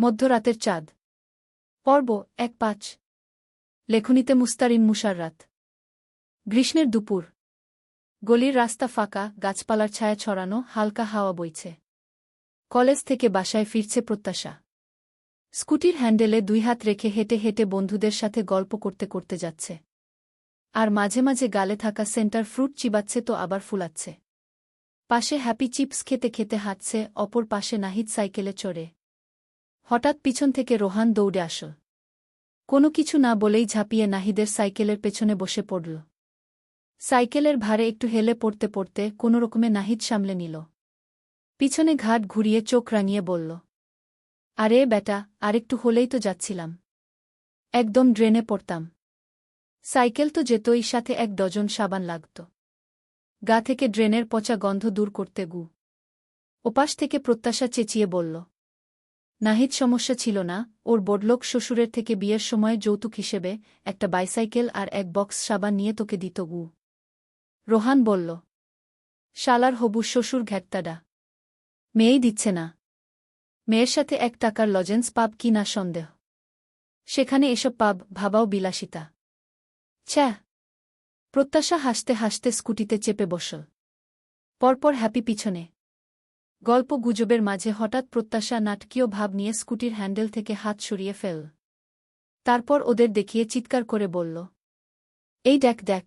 মধ্যরাতের চাঁদ। পর্ব এক পাঁচ। লেখনীতে মুস্তারিন মুশাররাত। গ্রীষ্মের দুপুর। গলির রাস্তা ফাঁকা, গাছপালার ছায়া ছড়ানো, হালকা হাওয়া বইছে। কলেজ থেকে বাসায় ফিরছে প্রত্যাশা। স্কুটির হ্যান্ডেলে দুই হাত রেখে হেঁটে হেঁটে বন্ধুদের সাথে গল্প করতে করতে যাচ্ছে। আর মাঝে মাঝে গালে থাকা সেন্টার ফ্রুট চিবাচ্ছে তো আবার ফুলাচ্ছে। পাশে হ্যাপি চিপস খেতে খেতে হাঁটছে, অপর পাশে নাহিদ সাইকেলে চড়ে। হঠাৎ পিছন থেকে রোহান দৌড়ে আস কোনো কিছু না বলেই ঝাঁপিয়ে নাহিদের সাইকেলের পেছনে বসে পড়ল। সাইকেলের ভারে একটু হেলে পড়তে পড়তে কোনোরকমে নাহিদ সামলে নিল। পিছনে ঘাট ঘুরিয়ে চোখ রাঙিয়ে বলল, আরে বেটা, আরেকটু হলেই তো যাচ্ছিলাম। একদম ড্রেনে পড়তাম। সাইকেল তো যেতই, সাথে এক ডজন সাবান লাগত। গা থেকে ড্রেনের পচা গন্ধ দূর করতে গু। ওপাশ থেকে প্রত্যাশা চেঁচিয়ে বলল নাহিদ সমস্যা ছিল না, ওর বড়লোক শ্বশুরের থেকে বিয়ের সময় যৌতুক হিসেবে একটা বাইসাইকেল আর এক বক্স সাবান নিয়ে তোকে দিত গু। রোহান বলল, শালার হবু শ্বশুর ঘ্যাটতাডা। মেয়েই দিচ্ছে না। মেয়ের সাথে এক টাকার লজেন্স পাব কি না সন্দেহ। সেখানে এসব পাব ভাবাও বিলাসিতা। ছ্যা প্রত্যাশা হাসতে হাসতে স্কুটিতে চেপে বসল। পরপর হ্যাপি পিছনে। গল্প গুজবের মাঝে হঠাৎ প্রত্যাশা নাটকীয় ভাব নিয়ে স্কুটির হ্যান্ডেল থেকে হাত সরিয়ে ফেল। তারপর ওদের দেখিয়ে চিৎকার করে বলল, এই দেখ দেখ।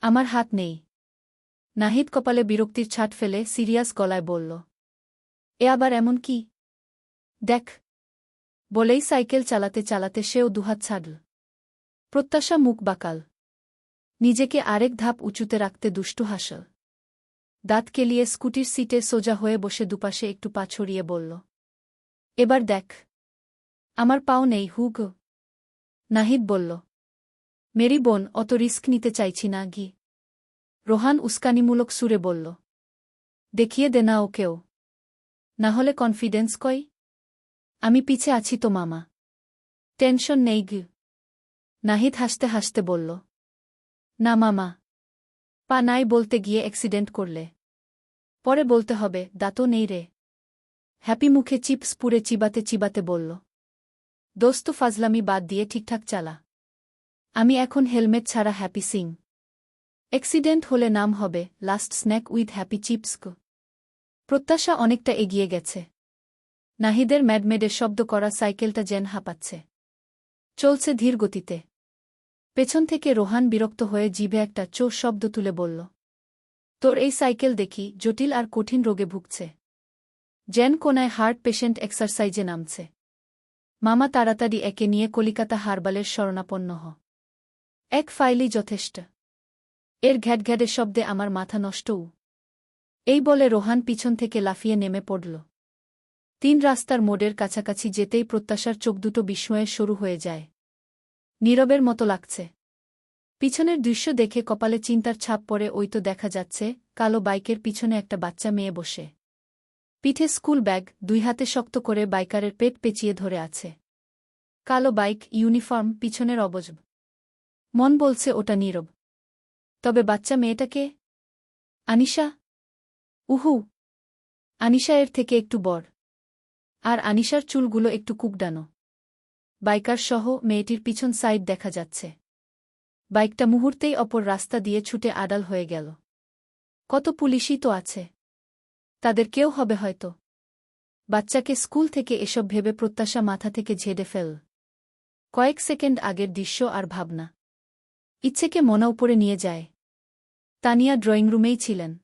আমার হাত নেই। নাহিদ কপালে বিরক্তির ছাট ফেলে সিরিয়াস গলায় বলল, এ আবার এমন কি? দেখ। বলেই সাইকেল চালাতে চালাতে সেও দুহাত ছাড়ল। প্রত্যাশা মুখ বাকাল। নিজেকে আরেক ধাপ উঁচুতে রাখতে দুষ্টু হাসল। দাঁত কেলিয়ে স্কুটির সিটে সোজা হয়ে বসে দুপাশে একটু পা ছড়িয়ে বলল, এবার দেখ। আমার পাও নেই, হুগ। নাহিদ বলল, মেরি বোন, অত রিস্ক নিতে চাইছি না গি রোহান উস্কানিমূলক সুরে বলল, দেখিয়ে দে না ওকেও। না হলে কনফিডেন্স কই? আমি পিছে আছি তো, মামা। টেনশন নেই গি নাহিদ হাসতে হাসতে বলল, না, মামা। পা নাই বলতে গিয়ে অ্যাক্সিডেন্ট করলে। পরে বলতে হবে দাঁতও নেই রে। হ্যাপি মুখে চিপস পুরে চিবাতে চিবাতে বলল, দোস্ত, ফাজলামি বাদ দিয়ে ঠিকঠাক চালা। আমি এখন হেলমেট ছাড়া হ্যাপি সিং। অ্যাক্সিডেন্ট হলে নাম হবে, লাস্ট স্ন্যাক উইথ হ্যাপি চিপস্ক প্রত্যাশা অনেকটা এগিয়ে গেছে। নাহিদের ম্যাডমেডের শব্দ করা সাইকেলটা জেন হাঁপাচ্ছে। চলছে ধীর গতিতে। পেছন থেকে রোহান বিরক্ত হয়ে জিভে একটা চোর শব্দ তুলে বলল, তোর এই সাইকেল দেখি, জটিল আর কঠিন রোগে ভুগছে। জেন কোনায় হার্ট পেশেন্ট এক্সারসাইজে নামছে। মামা তাড়াতাড়ি একে নিয়ে কলিকাতা হারবালের শরণাপন্ন হ। এক ফাইলই যথেষ্ট। এর ঘ্যাটঘ্যাটের শব্দে আমার মাথা নষ্টও এই বলে রোহান পিছন থেকে লাফিয়ে নেমে পড়ল। তিন রাস্তার মোড়ের কাছাকাছি যেতেই প্রত্যাশার চোখ দুটো বিস্ময়ে শুরু হয়ে যায়। নীরবের মতো লাগছে। পিছনের দৃশ্য দেখে কপালে চিন্তার ছাপ পড়ে ওই তো দেখা যাচ্ছে, কালো বাইকের পিছনে একটা বাচ্চা মেয়ে বসে। পিঠে স্কুল ব্যাগ, দুই হাতে শক্ত করে বাইকারের পেট পেঁচিয়ে ধরে আছে। কালো বাইক, ইউনিফর্ম, পিছনের অবজব মন বলছে ওটা নীরব। তবে বাচ্চা মেয়েটাকে আনিশা? উহু। আনিশা এর থেকে একটু বড়। আর আনিশার চুলগুলো একটু কুকডানো। বাইকার সহ মেয়েটির পিছন সাইড দেখা যাচ্ছে। বাইকটা মুহূর্তেই অপর রাস্তা দিয়ে ছুটে আড়াল হয়ে গেল। কত পুলিশই তো আছে। তাদের কেউ হবে হয়তো। বাচ্চাকে স্কুল থেকে এসব ভেবে প্রত্যাশা মাথা থেকে ঝেড়ে ফেল। কয়েক সেকেন্ড আগের দৃশ্য আর ভাবনা। ইচ্ছেকে মনা উপরে নিয়ে যায়। তানিয়া ড্রয়িং রুমেই ছিলেন।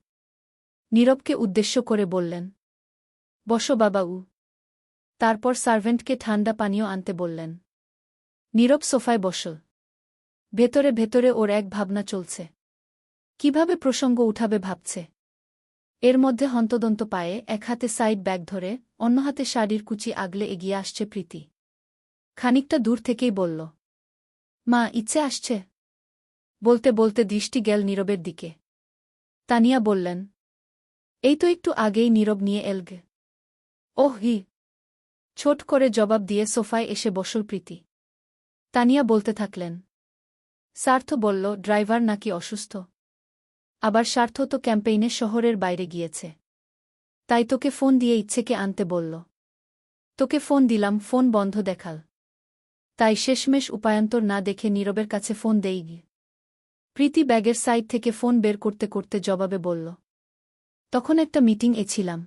নীরবকে উদ্দেশ্য করে বললেন, বসো বাবা উ তারপর সার্ভেন্টকে ঠান্ডা পানীয় আনতে বললেন। নীরব সোফায় বসল। ভেতরে ভেতরে ওর এক ভাবনা চলছে। কীভাবে প্রসঙ্গ উঠাবে ভাবছে। এর মধ্যে হন্তদন্ত পায়ে এক হাতে সাইড ব্যাগ ধরে, অন্য হাতে শাড়ির কুচি আগলে এগিয়ে আসছে প্রীতি। খানিকটা দূর থেকেই বলল, মা, ইচ্ছে আসছে? বলতে বলতে দৃষ্টি গেল নীরবের দিকে। তানিয়া বললেন, এই তো একটু আগেই নীরব নিয়ে এলগে। ওহ, হি ছোট করে জবাব দিয়ে সোফায় এসে বসল প্রীতি। তানিয়া বলতে থাকলেন, সার্থ বলল, ড্রাইভার নাকি অসুস্থ? আবার স্বার্থ তো ক্যাম্পেইনে শহরের বাইরে গিয়েছে। তাই তোকে ফোন দিয়ে ইচ্ছেকে আনতে বলল। তোকে ফোন দিলাম, ফোন বন্ধ দেখাল। তাই শেষমেশ উপায়ান্তর না দেখে নীরবের কাছে ফোন দেই গি। প্রীতি ব্যাগের সাইড থেকে ফোন বের করতে করতে জবাবে বলল, তখন একটা মিটিং এ ছিলাম।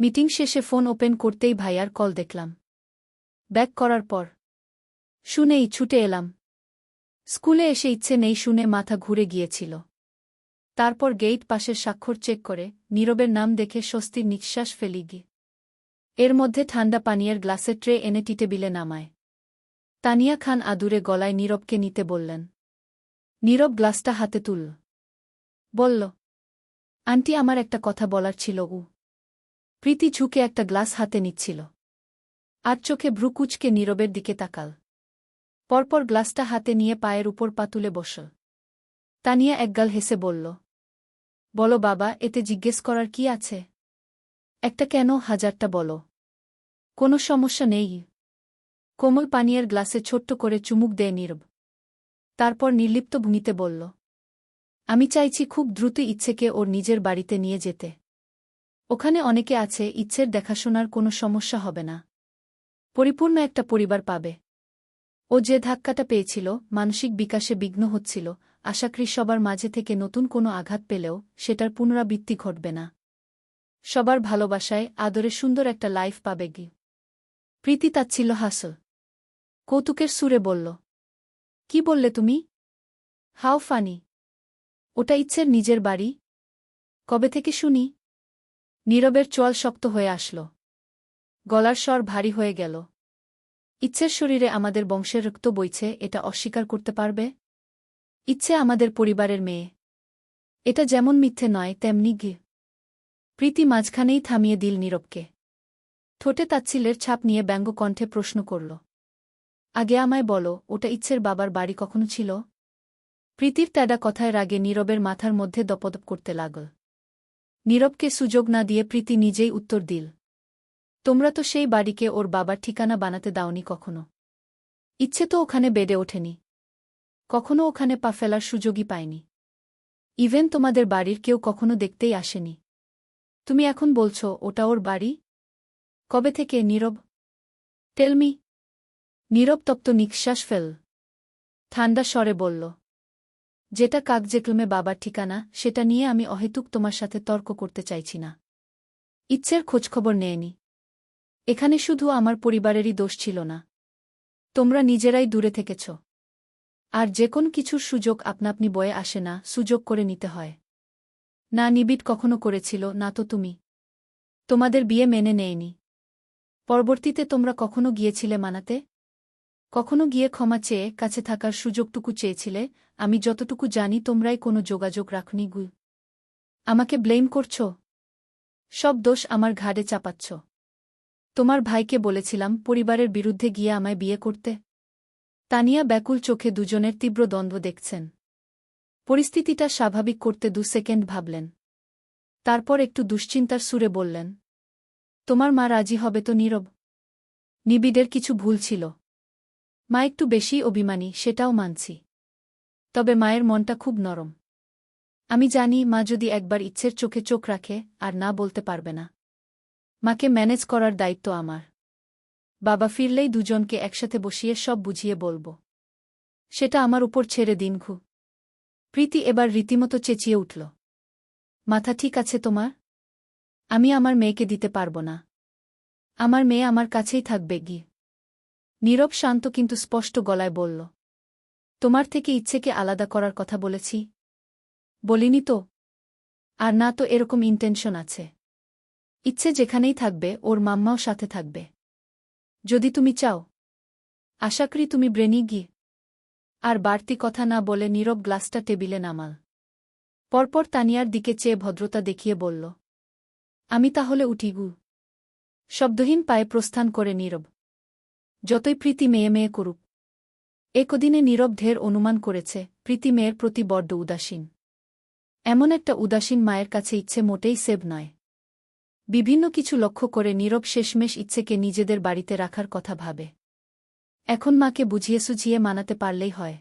মিটিং শেষে ফোন ওপেন করতেই ভাইয়ার কল দেখলাম। ব্যাক করার পর। শুনেই ছুটে এলাম। স্কুলে এসে ইচ্ছে নেই শুনে মাথা ঘুরে গিয়েছিল। তারপর গেইট পাশের স্বাক্ষর চেক করে, নীরবের নাম দেখে স্বস্তির নিঃশ্বাস ফেলি গি। এর মধ্যে ঠান্ডা পানীয়ের গ্লাসের ট্রে এনে টিটেবিলে নামায়। তানিয়া খান আদুরে গলায় নীরবকে নিতে বললেন। নীরব গ্লাসটা হাতে তুলল বলল, আন্টি, আমার একটা কথা বলার ছিল উ প্রীতি ঝুঁকে একটা গ্লাস হাতে নিচ্ছিল। আর চোখে ভ্রুকুচকে নীরবের দিকে তাকাল। পরপর গ্লাসটা হাতে নিয়ে পায়ের উপর পা তুলে বসল। তানিয়া একগাল হেসে বলল, বলো বাবা, এতে জিজ্ঞেস করার কি আছে? একটা কেন, হাজারটা বলো। কোনো সমস্যা নেই। কোমল পানীয়ের গ্লাসে ছোট্ট করে চুমুক দেয় নীরব। তারপর নির্লিপ্ত ভূমিতে বলল, আমি চাইছি খুব দ্রুত ইচ্ছেকে ওর নিজের বাড়িতে নিয়ে যেতে। ওখানে অনেকে আছে, ইচ্ছের দেখাশোনার কোনো সমস্যা হবে না। পরিপূর্ণ একটা পরিবার পাবে। ও যে ধাক্কাটা পেয়েছিল, মানসিক বিকাশে বিঘ্ন হচ্ছিল আশাকৃ সবার মাঝে থেকে নতুন কোনো আঘাত পেলেও সেটার পুনরাবৃত্তি ঘটবে না। সবার ভালোবাসায় আদরে সুন্দর একটা লাইফ পাবে গি। প্রীতি তাচ্ছিল হাসল। কৌতুকের সুরে বলল, কি বললে তুমি? How funny. ওটা ইচ্ছের নিজের বাড়ি। কবে থেকে শুনি? নীরবের চোয়াল শক্ত হয়ে আসল। গলার স্বর ভারী হয়ে গেল। ইচ্ছের শরীরে আমাদের বংশের রক্ত বইছে, এটা অস্বীকার করতে পারবে? ইচ্ছে আমাদের পরিবারের মেয়ে। এটা যেমন মিথ্যে নয়, তেমনি ঘি। প্রীতি মাঝখানেই থামিয়ে দিল নীরবকে। ঠোঁটে তাচ্ছিলের ছাপ নিয়ে ব্যঙ্গ কণ্ঠে প্রশ্ন করল, আগে আমায় বলো, ওটা ইচ্ছের বাবার বাড়ি কখনো ছিল? প্রীতির তেডা কথায় রাগে নীরবের মাথার মধ্যে দপদপ করতে লাগল। নীরবকে সুযোগ না দিয়ে প্রীতি নিজেই উত্তর দিল। তোমরা তো সেই বাড়িকে ওর বাবার ঠিকানা বানাতে দাওনি কখনো? ইচ্ছে তো ওখানে বেডে ওঠেনি। কখনো ওখানে পা ফেলার সুযোগই পায়নি ইভেন তোমাদের বাড়ির কেউ কখনো দেখতেই আসেনি। তুমি এখন বলছ, ওটা ওর বাড়ি? কবে থেকে নীরব? টেলমি নীরব তপ্ত নিঃশ্বাস ফেল। ঠান্ডা স্বরে বলল যেটা কাকজেক্লমে বাবার ঠিকানা, সেটা নিয়ে আমি অহেতুক তোমার সাথে তর্ক করতে চাইছি না। ইচ্ছের খোঁজখবর নেয়নি। এখানে শুধু আমার পরিবারেরই দোষ ছিল না। তোমরা নিজেরাই দূরে থেকেছ। আর যে কোন কিছুর সুযোগ আপনাপনি বয়ে আসে না, সুযোগ করে নিতে হয়। না নিবিট কখনো করেছিল, না তো তুমি। তোমাদের বিয়ে মেনে নেয়নি। পরবর্তীতে তোমরা কখনো গিয়েছিলে মানাতে? কখনো গিয়ে ক্ষমা চেয়ে কাছে থাকার সুযোগটুকু চেয়েছিলে, আমি যতটুকু জানি তোমরাই কোনো যোগাযোগ রাখনি গু আমাকে ব্লেম করছ? সব দোষ আমার ঘাড়ে চাপাচ্ছ। তোমার ভাইকে বলেছিলাম পরিবারের বিরুদ্ধে গিয়ে আমায় বিয়ে করতে। তানিয়া ব্যাকুল চোখে দুজনের তীব্র দ্বন্দ্ব দেখছেন। পরিস্থিতিটা স্বাভাবিক করতে দু সেকেন্ড ভাবলেন। তারপর একটু দুশ্চিন্তার সুরে বললেন, তোমার মা রাজি হবে তো নীরব? নিবিডের কিছু ভুল ছিল। মা একটু বেশি অভিমানী, সেটাও মানছি। তবে মায়ের মনটা খুব নরম। আমি জানি মা যদি একবার ইচ্ছের চোখে চোখ রাখে, আর না বলতে পারবে না। মাকে ম্যানেজ করার দায়িত্ব আমার। বাবা ফিরলেই দুজনকে একসাথে বসিয়ে সব বুঝিয়ে বলব। সেটা আমার উপর ছেড়ে দিন ঘু। প্রীতি এবার রীতিমতো চেঁচিয়ে উঠল। মাথা ঠিক আছে তোমার? আমি আমার মেয়েকে দিতে পারব না। আমার মেয়ে আমার কাছেই থাকবে গিয়ে। নীরব শান্ত কিন্তু স্পষ্ট গলায় বলল, তোমার থেকে ইচ্ছেকে আলাদা করার কথা বলেছি? বলিনি তো। আর না তো এরকম ইন্টেনশন আছে। ইচ্ছে যেখানেই থাকবে, ওর মাম্মাও সাথে থাকবে। যদি তুমি চাও, আশা করি তুমি ব্রেনি গিয়ে আর বাড়তি কথা না বলে নীরব গ্লাসটা টেবিলে নামাল। পরপর তানিয়ার দিকে চেয়ে ভদ্রতা দেখিয়ে বলল, আমি তাহলে উঠি গু। শব্দহীন পায়ে প্রস্থান করে নীরব যতই প্রীতি মেয়ে মেয়ে করুক। একদিনে নীরব ঢের অনুমান করেছে, প্রীতি মেয়ের প্রতি বড্ড উদাসীন। এমন একটা উদাসীন মায়ের কাছে ইচ্ছে মোটেই সেব নয়। বিভিন্ন কিছু লক্ষ্য করে নীরব শেষমেশ ইচ্ছেকে নিজেদের বাড়িতে রাখার কথা ভাবে। এখন মাকে বুঝিয়ে সুঝিয়ে মানাতে পারলেই হয়।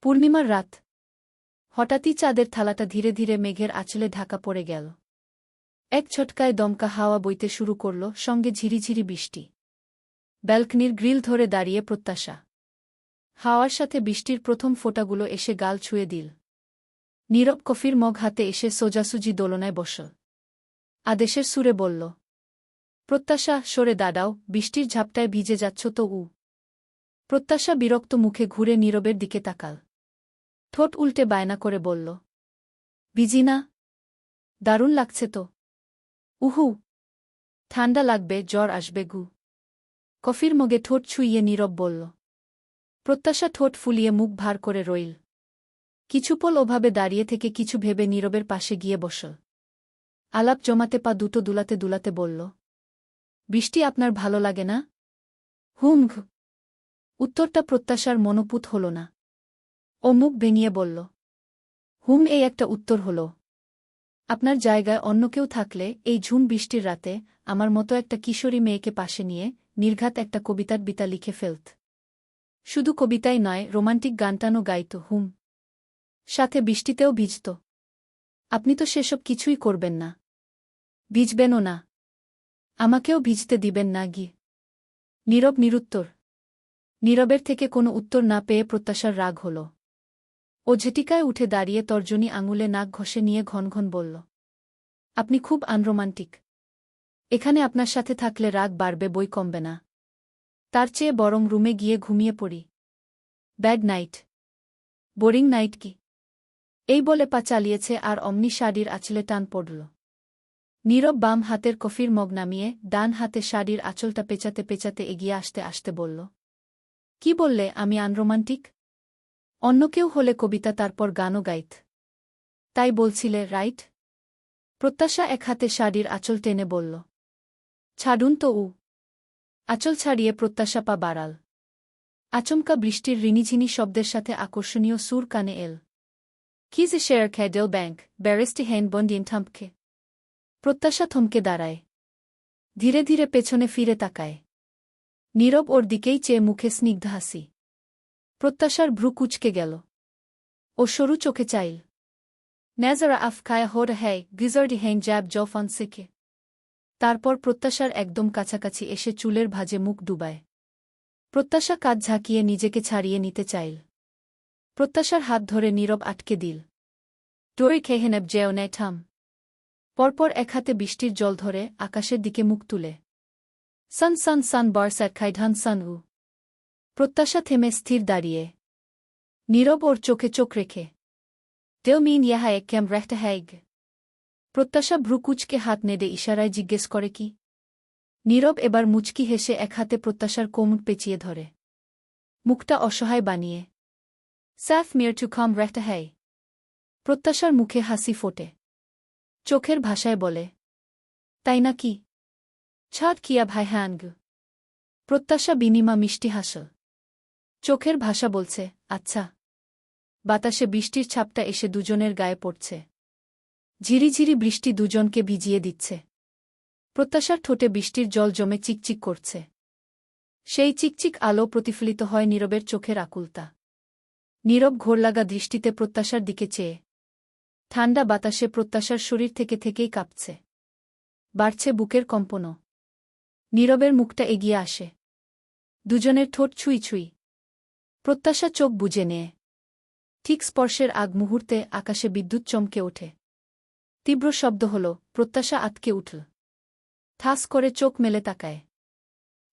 পূর্ণিমার রাত। হঠাৎই চাঁদের থালাটা ধীরে ধীরে মেঘের আঁচলে ঢাকা পড়ে গেল। এক ছটকায় দমকা হাওয়া বইতে শুরু করল, সঙ্গে ঝিরিঝিরি বৃষ্টি। ব্যালকনির গ্রিল ধরে দাঁড়িয়ে প্রত্যাশা। হাওয়ার সাথে বৃষ্টির প্রথম ফোঁটাগুলো এসে গাল ছুঁয়ে দিল। নীরব কফির মগ হাতে এসে সোজাসুজি দোলনায় বসল। আদেশের সুরে বলল, প্রত্যাশা, সরে দাঁড়াও, বৃষ্টির ঝাপটায় ভিজে যাচ্ছ তো উ। প্রত্যাশা বিরক্ত মুখে ঘুরে নীরবের দিকে তাকাল। ঠোঁট উল্টে বায়না করে বলল বিজি না। দারুণ লাগছে তো। উহু। ঠান্ডা লাগবে, জ্বর আসবে গু। কফির মগে ঠোঁট ছুঁইয়ে নীরব বলল, প্রত্যাশা ঠোঁট ফুলিয়ে মুখ ভার করে রইল। কিছুপল ওভাবে দাঁড়িয়ে থেকে কিছু ভেবে নীরবের পাশে গিয়ে বসল। আলাপ জমাতে পা দুটো দুলাতে দুলাতে বলল, বৃষ্টি আপনার ভালো লাগে না? হুম উত্তরটা প্রত্যাশার মনোপুত হল না। ও মুখ ভেঙিয়ে বলল, হুম, এই একটা উত্তর হল। আপনার জায়গায় অন্য কেউ থাকলে এই ঝুম বৃষ্টির রাতে আমার মতো একটা কিশোরী মেয়েকে পাশে নিয়ে নির্ঘাত একটা কবিতার বিতা লিখে ফেলত। শুধু কবিতাই নয়, রোমান্টিক গানটানও গাইত, হুম। সাথে বৃষ্টিতেও ভিজত। আপনি তো সেসব কিছুই করবেন না। ভিজবেনও না। আমাকেও ভিজতে দিবেন না, গি। নীরব নিরুত্তর। নীরবের থেকে কোনো উত্তর না পেয়ে প্রত্যাশার রাগ হল। ও ঝেটিকায় উঠে দাঁড়িয়ে তর্জনী আঙুলে নাক ঘষে নিয়ে ঘন ঘন বলল, আপনি খুব আনরোমান্টিক। এখানে আপনার সাথে থাকলে রাগ বাড়বে, বই কমবে না। তার চেয়ে বরং রুমে গিয়ে ঘুমিয়ে পড়ি। Bad night. বোরিং নাইট কি? এই বলে পা চালিয়েছে আর অমনি শাড়ির আঁচলে টান পড়ল। নীরব বাম হাতের কফির মগ নামিয়ে ডান হাতে শাড়ির আঁচলটা পেঁচাতে পেঁচাতে এগিয়ে আসতে আসতে বলল, কি বললে, আমি আনরোমান্টিক? অন্য কেউ হলে কবিতা তারপর গানও গাইত। তাই বলছিলে, রাইট? প্রত্যাশা এক হাতে শাড়ির আঁচল টেনে বলল ছাড়ুন তো উ। আঁচল ছাড়িয়ে প্রত্যাশা পা বাড়াল। আচমকা বৃষ্টির রিনিঝিনি শব্দের সাথে আকর্ষণীয় সুর কানে এল। কিজ শেয়ার খ্যাডেল ব্যাংক ব্যারেস্টি হ্যান্ড বন্ডিন থামকে। প্রত্যাশা থমকে দাঁড়ায়। ধীরে ধীরে পেছনে ফিরে তাকায়। নীরব ওর দিকেই চেয়ে মুখে স্নিগ্ধ হাসি। প্রত্যাশার ভ্রু কুচকে গেল। ও সরু চোখে চাইল। ন্যাজারা আফ খায়া হোর হ্যায়, গিজার্ডি হ্যাং জ্যাব জফান সিকে তারপর প্রত্যাশার একদম কাছাকাছি এসে চুলের ভাজে মুখ ডুবায়। প্রত্যাশা কাজ ঝাঁকিয়ে নিজেকে ছাড়িয়ে নিতে চাইল। প্রত্যাশার হাত ধরে নীরব আটকে দিল। টোরি খেহেনেব জেও নেয় ঠাম পরপর এক হাতে বৃষ্টির জল ধরে আকাশের দিকে মুখ তুলে। সান সান সান বার্সার খাইঢান সান উ। প্রত্যাশা থেমে স্থির দাঁড়িয়ে। নীরব ওর চোখে চোখ রেখে। তেও মিন ইহা এক ক্যাম রেখতে হ্যাইগ প্রত্যাশা ভ্রুকুচকে হাত নেড়ে ইশারায় জিজ্ঞেস করে কি? নীরব এবার মুচকি হেসে এক হাতে প্রত্যাশার কোমর পেঁচিয়ে ধরে। মুখটা অসহায় বানিয়ে। স্যাফ মিয়ার টু খাম রেখতে হ্যাই প্রত্যাশার মুখে হাসি ফোটে। চোখের ভাষায় বলে, তাই না কি? ছাড় কিয়া ভাই হ্যাঙ্গ প্রত্যাশা বিনিমা মিষ্টি হাসল। চোখের ভাষা বলছে আচ্ছা। বাতাসে বৃষ্টির ছাপটা এসে দুজনের গায়ে পড়ছে। ঝিরিঝিরি বৃষ্টি দুজনকে ভিজিয়ে দিচ্ছে। প্রত্যাশার ঠোঁটে বৃষ্টির জল জমে চিকচিক করছে। সেই চিকচিক আলো প্রতিফলিত হয় নীরবের চোখের আকুলতা। নীরব ঘোরলাগা দৃষ্টিতে প্রত্যাশার দিকে চেয়ে। ঠান্ডা বাতাসে প্রত্যাশার শরীর থেকে থেকেই কাঁপছে। বাড়ছে বুকের কম্পনও। নীরবের মুখটা এগিয়ে আসে। দুজনের ঠোঁট ছুঁই ছুঁই। প্রত্যাশা চোখ বুঝে নেয়। ঠিক স্পর্শের আগ মুহূর্তে আকাশে বিদ্যুৎ চমকে ওঠে। তীব্র শব্দ হল, প্রত্যাশা আতকে উঠল। থাস করে চোখ মেলে তাকায়।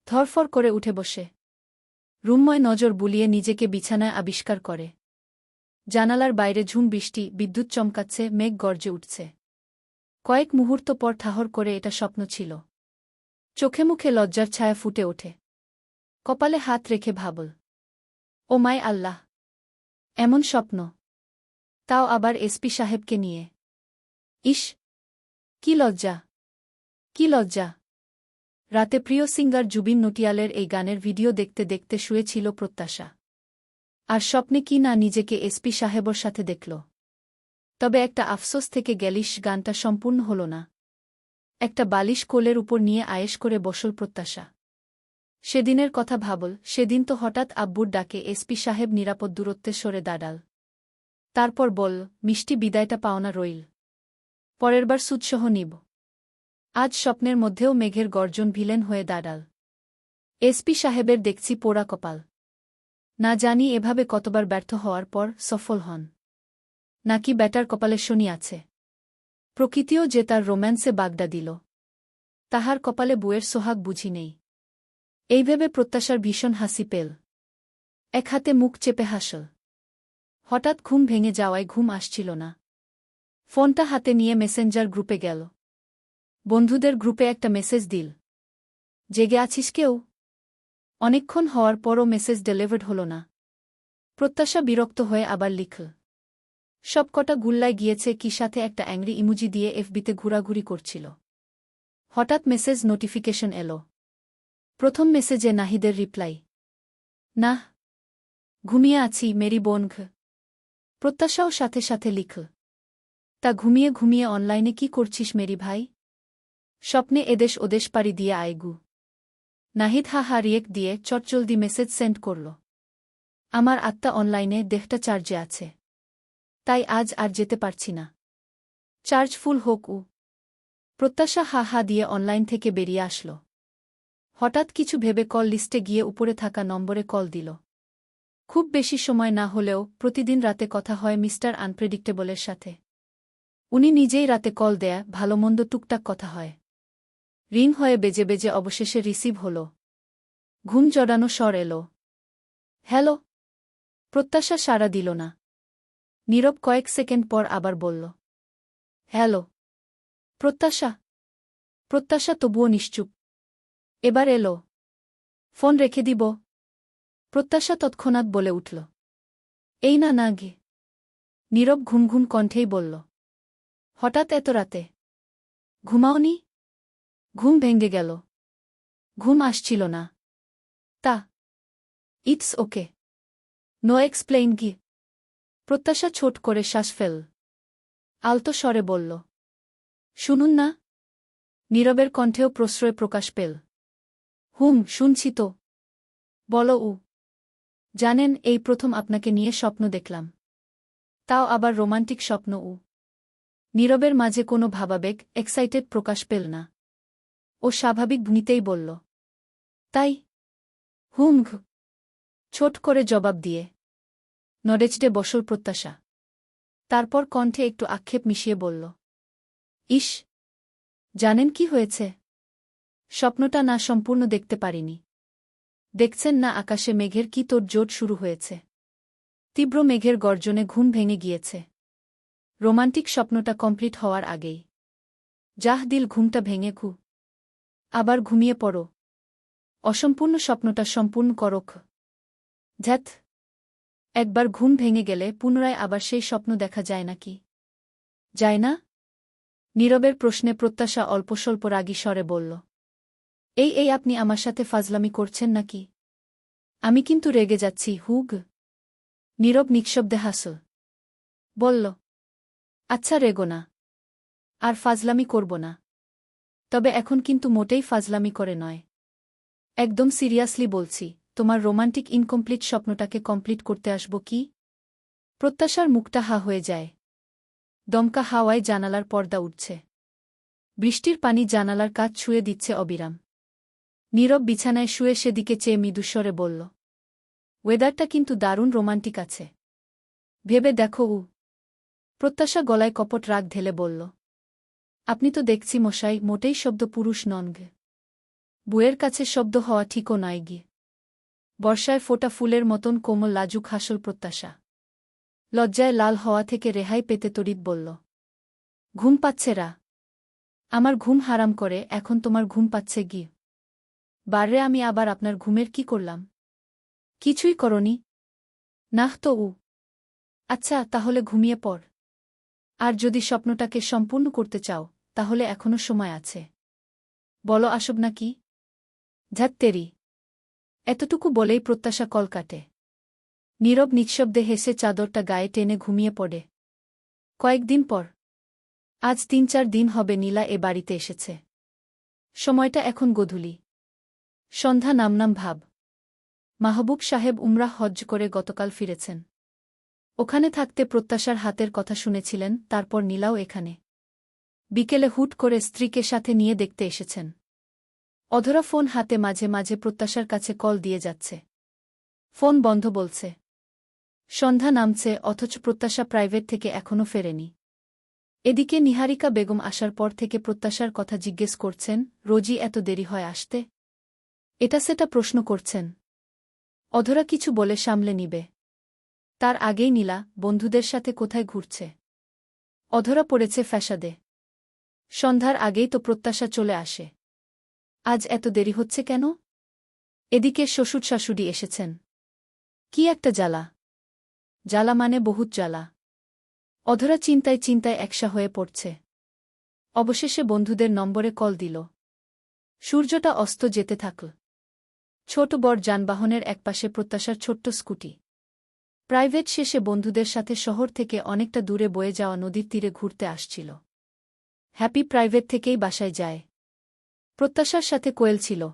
ধরফর করে উঠে বসে। রুম্ময় নজর বুলিয়ে নিজেকে বিছানায় আবিষ্কার করে। জানালার বাইরে ঝুম বৃষ্টি, বিদ্যুৎ চমকাচ্ছে, মেঘ গর্জে উঠছে। কয়েক মুহূর্ত পর ঠাহর করে এটা স্বপ্ন ছিল। চোখে মুখে লজ্জার ছায়া ফুটে ওঠে। কপালে হাত রেখে ভাবল, ও মাই আল্লাহ, এমন স্বপ্ন। তাও আবার এসপি সাহেবকে নিয়ে। ইস কি লজ্জা কি লজ্জা। রাতে প্রিয় সিঙ্গার জুবিন নটিয়ালের এই গানের ভিডিও দেখতে দেখতে শুয়েছিল প্রত্যাশা। আর স্বপ্নে কি না নিজেকে এসপি সাহেবর সাথে দেখল। তবে একটা আফসোস থেকে গেলিশ গানটা সম্পূর্ণ হল না। একটা বালিশ কোলের উপর নিয়ে আয়েস করে বসল প্রত্যাশা। সেদিনের কথা ভাবল, সেদিন তো হঠাৎ আব্বুর ডাকে এসপি সাহেব নিরাপদ দূরত্বে সরে দাঁড়াল। তারপর বল মিষ্টি বিদায়টা পাওনা রইল। পরেরবার সুৎসহ নিব। আজ স্বপ্নের মধ্যেও মেঘের গর্জন ভিলেন হয়ে দাঁড়াল। এসপি সাহেবের দেখছি পোড়া কপাল। না জানি এভাবে কতবার ব্যর্থ হওয়ার পর সফল হন। নাকি ব্যাটার কপালে শনি আছে। প্রকৃতিও যে তার রোম্যান্সে বাগডা দিল। তাহার কপালে বুয়ের সোহাগ বুঝি নেই। এই ভেবে প্রত্যাশার ভীষণ হাসি পেল। এক হাতে মুখ চেপে হাসল। হঠাৎ ঘুম ভেঙে যাওয়ায় ঘুম আসছিল না। ফোনটা হাতে নিয়ে মেসেঞ্জার গ্রুপে গেল। বন্ধুদের গ্রুপে একটা মেসেজ দিল। জেগে আছিস কেউ? অনেকক্ষণ হওয়ার পরও মেসেজ ডেলিভার্ড হল না। প্রত্যাশা বিরক্ত হয়ে আবার লিখল সবকটা গুল্লায় গিয়েছে কি সাথে একটা অ্যাংরি ইমুজি দিয়ে এফবিতে ঘোরাঘুরি করছিল। হঠাৎ মেসেজ নোটিফিকেশন এলো। প্রথম মেসেজে নাহিদের রিপ্লাই। না ঘুমিয়ে আছি, মেরি বোনঘ। প্রত্যাশাও সাথে সাথে লিখল তা ঘুমিয়ে ঘুমিয়ে অনলাইনে কি করছিস মেরি ভাই? স্বপ্নে এদেশ ওদেশ পাড়ি দিয়ে আয়গু নাহিদ হা হা রিয়েক্ট দিয়ে চটচলদি মেসেজ সেন্ড করল। আমার আত্মা অনলাইনে দেহটা চার্জে আছে। তাই আজ আর যেতে পারছি না। চার্জ ফুল হোক উ। প্রত্যাশা হা হা দিয়ে অনলাইন থেকে বেরিয়ে আসল। হঠাৎ কিছু ভেবে কল লিস্টে গিয়ে উপরে থাকা নম্বরে কল দিল। খুব বেশি সময় না হলেও প্রতিদিন রাতে কথা হয় মিস্টার আনপ্রেডিক্টেবলের সাথে। উনি নিজেই রাতে কল দেয়া, ভালোমন্দ টুকটাক কথা হয়। রিং হয়ে বেজে বেজে অবশেষে রিসিভ হল। ঘুম জড়ানো স্বর এলো। হ্যালো? প্রত্যাশা সাড়া দিল না। নীরব কয়েক সেকেন্ড পর আবার বলল, হ্যালো? প্রত্যাশা? প্রত্যাশা তবুও নিশ্চুপ। এবার এলো। ফোন রেখে দিব। প্রত্যাশা তৎক্ষণাৎ বলে উঠল, এই না না গে নীরব ঘুম ঘুম কণ্ঠেই বলল হঠাৎ এত রাতে। ঘুমাওনি? ঘুম ভেঙ্গে গেল। ঘুম আসছিল না। তা, ইটস ওকে। নো এক্সপ্লেইন কি? প্রত্যাশা ছোট করে শ্বাস ফেল। আলতো স্বরে বলল, শুনুন না। নীরবের কণ্ঠেও প্রশ্রয় প্রকাশ পেল। হুম, শুনছি তো। বলো উ। জানেন, এই প্রথম আপনাকে নিয়ে স্বপ্ন দেখলাম। তাও আবার রোমান্টিক স্বপ্ন উ। নীরবের মাঝে কোনো ভাবাবেগ এক্সাইটেড প্রকাশ পেল না। ও স্বাভাবিক ভূমিতেই বলল, তাই? হুম ছোট করে জবাব দিয়ে নরেজডে বসল প্রত্যাশা। তারপর কণ্ঠে একটু আক্ষেপ মিশিয়ে বলল ইস জানেন কি হয়েছে? স্বপ্নটা না সম্পূর্ণ দেখতে পারিনি। দেখছেন না আকাশে মেঘের কি তোর জোট শুরু হয়েছে? তীব্র মেঘের গর্জনে ঘুম ভেঙে গিয়েছে। রোমান্টিক স্বপ্নটা কমপ্লিট হওয়ার আগেই। যাহ দিল ঘুমটা ভেঙে ঘু আবার ঘুমিয়ে পড়ো। অসম্পূর্ণ স্বপ্নটা সম্পূর্ণ করক ধ্যাত একবার ঘুম ভেঙে গেলে পুনরায় আবার সেই স্বপ্ন দেখা যায় নাকি যায় না? নীরবের প্রশ্নে প্রত্যাশা অল্পস্বল্প রাগী স্বরে বলল, এই এই, আপনি আমার সাথে ফাজলামি করছেন নাকি আমি কিন্তু রেগে যাচ্ছি, হুগ? নীরব নিঃশব্দে হাসল, বলল আচ্ছা রেগো না। আর ফাজলামি করব না। তবে এখন কিন্তু মোটেই ফাজলামি করে নয়। একদম সিরিয়াসলি বলছি, তোমার রোমান্টিক ইনকমপ্লিট স্বপ্নটাকে কমপ্লিট করতে আসব কি? প্রত্যাশার মুখটা হা হয়ে যায়। দমকা হাওয়ায় জানালার পর্দা উঠছে। বৃষ্টির পানি জানালার কাজ ছুঁয়ে দিচ্ছে অবিরাম। নীরব বিছানায় শুয়ে সেদিকে চেয়ে মৃদুস্বরে বলল ওয়েদারটা কিন্তু দারুণ রোমান্টিক আছে। ভেবে দেখো উ প্রত্যাশা গলায় কপট রাগ ঢেলে বলল, আপনি তো দেখছি মশাই, মোটেই শব্দ পুরুষ নন গে। বুয়ের কাছে শব্দ হওয়া ঠিকও নয় গিয়ে বর্ষায় ফোটা ফুলের মতন কোমল লাজুক হাসল প্রত্যাশা। লজ্জায় লাল হওয়া থেকে রেহাই পেতে তরিত বলল, ঘুম পাচ্ছে রা। আমার ঘুম হারাম করে, এখন তোমার ঘুম পাচ্ছে গিয়ে বারে আমি আবার আপনার ঘুমের কি করলাম? কিছুই করনি। নাহ তো উ। আচ্ছা তাহলে ঘুমিয়ে পড়। আর যদি স্বপ্নটাকে সম্পূর্ণ করতে চাও, তাহলে এখনও সময় আছে। বলো, আসব নাকি? ঝাত্তেরি এতটুকু বলেই প্রত্যাশা কল কাটে। নীরব নিঃশব্দে হেসে চাদরটা গায়ে টেনে ঘুমিয়ে পড়ে। কয়েকদিন পর। আজ তিন চার দিন হবে নীলা এ বাড়িতে এসেছে। সময়টা এখন গধূলি। সন্ধ্যা নামনাম ভাব। মাহবুব সাহেব উমরাহ হজ্জ করে গতকাল ফিরেছেন। ওখানে থাকতে প্রত্যাশার হাতের কথা শুনেছিলেন, তারপর নীলাও এখানে। বিকেলে হুট করে স্ত্রীকে সাথে নিয়ে দেখতে এসেছেন। অধরা ফোন হাতে মাঝে মাঝে প্রত্যাশার কাছে কল দিয়ে যাচ্ছে। ফোন বন্ধ বলছে। সন্ধ্যা নামছে, অথচ প্রত্যাশা প্রাইভেট থেকে এখনও ফেরেনি। এদিকে নিহারিকা বেগম আসার পর থেকে প্রত্যাশার কথা জিজ্ঞেস করছেন রোজই এত দেরি হয় আসতে? এটা সেটা প্রশ্ন করছেন। অধরা কিছু বলে সামলে নিবে। তার আগেই নীলা বন্ধুদের সাথে কোথায় ঘুরছে। অধরা পড়েছে ফ্যাসাদে। সন্ধ্যার আগেই তো প্রত্যাশা চলে আসে। আজ এত দেরি হচ্ছে কেন? এদিকে শ্বশুর শাশুড়ি এসেছেন। কি একটা জ্বালা। জ্বালা মানে বহুত জ্বালা। অধরা চিন্তায় চিন্তায় একসা হয়ে পড়ছে। অবশেষে বন্ধুদের নম্বরে কল দিল। সূর্যটা অস্ত যেতে থাকল। ছোট বড় যানবাহনের একপাশে প্রত্যাশার ছোট্ট স্কুটি। প্রাইভেট শেষে বন্ধুদের সাথে শহর থেকে অনেকটা দূরে বয়ে যাওয়া নদীর তীরে ঘুরতে আসছিল। হ্যাপি প্রাইভেট থেকেই বাসায় যায়। প্রত্যাশার সাথে কোয়েল ছিল।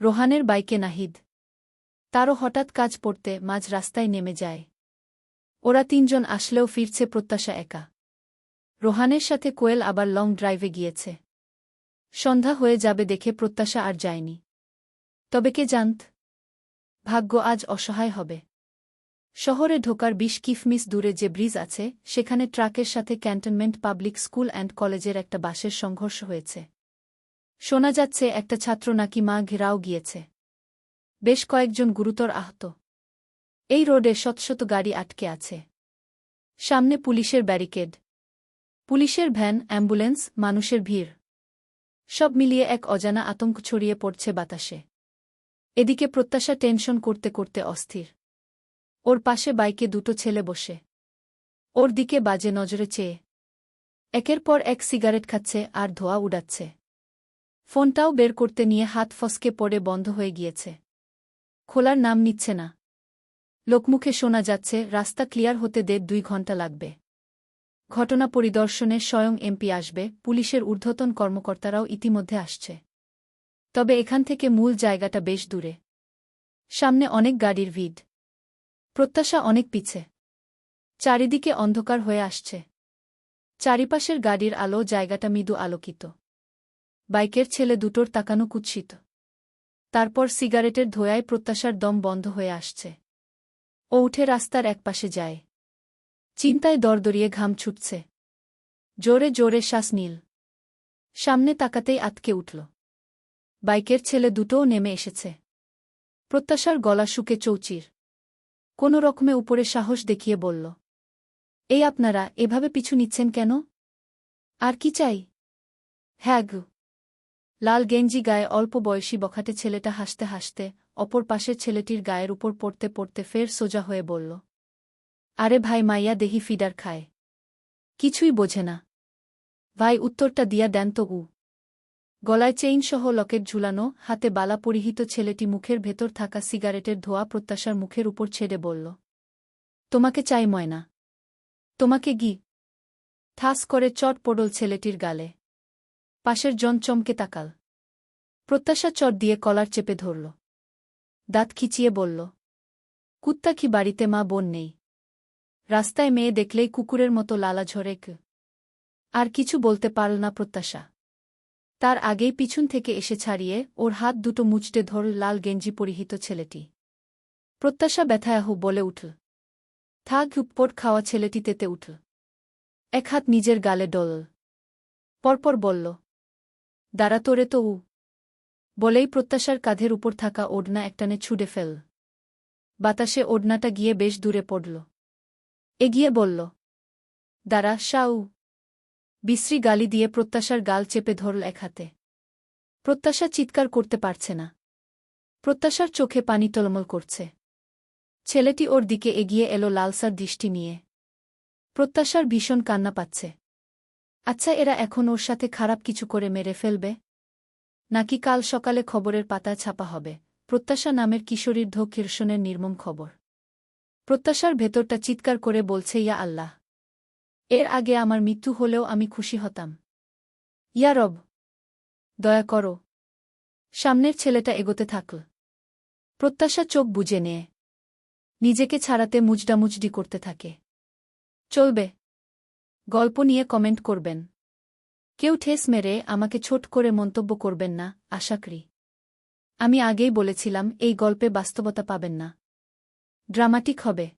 রোহানের বাইকে নাহিদ। তারও হঠাৎ কাজ পড়তে মাঝ রাস্তায় নেমে যায়। ওরা তিনজন আসলেও ফিরছে প্রত্যাশা একা। রোহানের সাথে কোয়েল আবার লং ড্রাইভে গিয়েছে। সন্ধ্যা হয়ে যাবে দেখে প্রত্যাশা আর যায়নি। তবে কে জানত? ভাগ্য আজ অসহায় হবে। শহরে ঢোকার বিশ কিফমিস দূরে যে ব্রিজ আছে, সেখানে ট্রাকের সাথে ক্যান্টনমেন্ট পাবলিক স্কুল অ্যান্ড কলেজের একটা বাসের সংঘর্ষ হয়েছে। শোনা যাচ্ছে একটা ছাত্র নাকি মা ঘেরাও গিয়েছে। বেশ কয়েকজন গুরুতর আহত। এই রোডে শত শত গাড়ি আটকে আছে। সামনে পুলিশের ব্যারিকেড। পুলিশের ভ্যান, অ্যাম্বুলেন্স, মানুষের ভিড়। সব মিলিয়ে এক অজানা আতঙ্ক ছড়িয়ে পড়ছে বাতাসে। এদিকে প্রত্যাশা টেনশন করতে করতে অস্থির। ওর পাশে বাইকে দুটো ছেলে বসে। ওর দিকে বাজে নজরে চেয়ে। একের পর এক সিগারেট খাচ্ছে আর ধোয়া উড়াচ্ছে। ফোনটাও বের করতে নিয়ে হাত ফসকে পড়ে বন্ধ হয়ে গিয়েছে। খোলার নাম নিচ্ছে না। লোকমুখে শোনা যাচ্ছে, রাস্তা ক্লিয়ার হতে দেড় দুই ঘণ্টা লাগবে। ঘটনা পরিদর্শনে স্বয়ং এমপি আসবে, পুলিশের ঊর্ধ্বতন কর্মকর্তারাও ইতিমধ্যে আসছে। তবে এখান থেকে মূল জায়গাটা বেশ দূরে। সামনে অনেক গাড়ির ভিড়। প্রত্যাশা অনেক পিছে। চারিদিকে অন্ধকার হয়ে আসছে। চারিপাশের গাড়ির আলো জায়গাটা মৃদু আলোকিত। বাইকের ছেলে দুটোর তাকানো কুৎসিত। তারপর সিগারেটের ধোয়ায় প্রত্যাশার দম বন্ধ হয়ে আসছে। ও উঠে রাস্তার একপাশে যায়। চিন্তায় দরদরিয়ে ঘাম ছুটছে। জোরে জোরে শ্বাস নীল। সামনে তাকাতেই আতকে উঠল। বাইকের ছেলে দুটোও নেমে এসেছে। প্রত্যাশার গলা শুকে চৌচির। কোনো রকমে উপরে সাহস দেখিয়ে বলল, এই আপনারা এভাবে পিছু নিচ্ছেন কেন? আর কি চাই? হ্যাঁ গু। লাল গেঞ্জি গায়ে অল্প বয়সী বখাটে ছেলেটা হাসতে হাসতে অপর পাশের ছেলেটির গায়ের উপর পড়তে পড়তে ফের সোজা হয়ে বলল, আরে ভাই মাইয়া দেহি ফিডার খায়। কিছুই বোঝে না। ভাই উত্তরটা দিয়া দেন তো উ গলায় চেইনসহ লকেট ঝুলানো, হাতে বালা পরিহিত ছেলেটি মুখের ভেতর থাকা সিগারেটের ধোয়া প্রত্যাশার মুখের উপর ছেড়ে বলল, তোমাকে চাই ময়না। তোমাকে গি। ঠাস করে চট পড়ল ছেলেটির গালে। পাশের জন চমকে তাকাল। প্রত্যাশা চট দিয়ে কলার চেপে ধরল। দাঁত খিচিয়ে বলল, কুত্তা কি বাড়িতে মা বোন নেই? রাস্তায় মেয়ে দেখলেই কুকুরের মতো লালা ঝরেক। আর কিছু বলতে পারল না প্রত্যাশা। তার আগেই পিছন থেকে এসে ছাড়িয়ে ওর হাত দুটো মুচটে ধরল লাল গেঞ্জি পরিহিত ছেলেটি। প্রত্যাশা ব্যথায়াহু বলে উঠল থাক উপপট খাওয়া ছেলেটি তেতে উঠল এক হাত নিজের গালে ডল। পরপর বলল, দাঁড়া তোরে তো উ। বলেই প্রত্যাশার কাঁধের উপর থাকা ওড়না একটানে ছুড়ে ফেল। বাতাসে ওড়নাটা গিয়ে বেশ দূরে পড়ল। এগিয়ে বলল, দাঁড়া, শাউ। বিশ্রী গালি দিয়ে প্রত্যাশার গাল চেপে ধরল এক হাতে। প্রত্যাশা চিৎকার করতে পারছে না। প্রত্যাশার চোখে পানি টলমল করছে। ছেলেটি ওর দিকে এগিয়ে এলো লালসার দৃষ্টি নিয়ে। প্রত্যাশার ভীষণ কান্না পাচ্ছে। আচ্ছা এরা এখন ওর সাথে খারাপ কিছু করে মেরে ফেলবে? নাকি কাল সকালে খবরের পাতায় ছাপা হবে? প্রত্যাশা নামের কিশোরীর ধো কীর্ষণের নির্মম খবর। প্রত্যাশার ভেতরটা চিৎকার করে বলছে, ইয়া আল্লাহ। এর আগে আমার মৃত্যু হলেও আমি খুশি হতাম। ইয়ারব দয়া করো। সামনের ছেলেটা এগোতে থাকল প্রত্যাশা চোখ বুঝে নেয় নিজেকে ছাড়াতে মুজডামুজডি করতে থাকে। চলবে। গল্প নিয়ে কমেন্ট করবেন। কেউ ঠেস মেরে আমাকে ছোট করে মন্তব্য করবেন না, আশা করি। আমি আগেই বলেছিলাম, এই গল্পে বাস্তবতা পাবেন না। ড্রামাটিক হবে।